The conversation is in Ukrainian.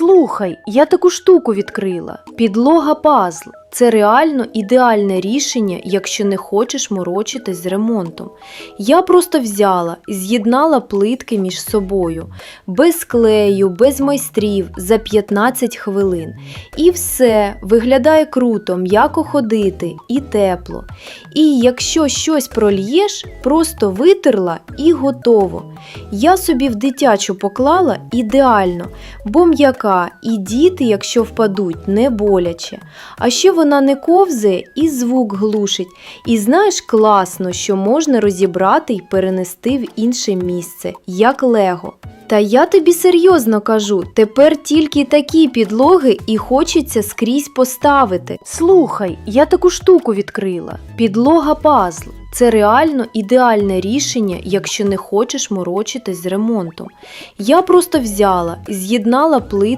Слухай, я таку штуку відкрила. Підлога пазл. Це реально ідеальне рішення, якщо не хочеш морочитись з ремонтом. Я просто взяла, з'єднала плитки між собою, без клею, без майстрів за 15 хвилин. І все виглядає круто, м'яко ходити і тепло. І якщо щось прольєш, просто витерла і готово. Я собі в дитячу поклала ідеально, бо м'яка, і діти, якщо впадуть, не боляче. А ще вона не ковзає і звук глушить. І знаєш, класно, що можна розібрати й перенести в інше місце, як лего. Та я тобі серйозно кажу, тепер тільки такі підлоги і хочеться скрізь поставити. Слухай, я таку штуку відкрила. Підлога пазл. Це реально ідеальне рішення, якщо не хочеш морочитись з ремонтом. Я просто взяла, з'єднала плитки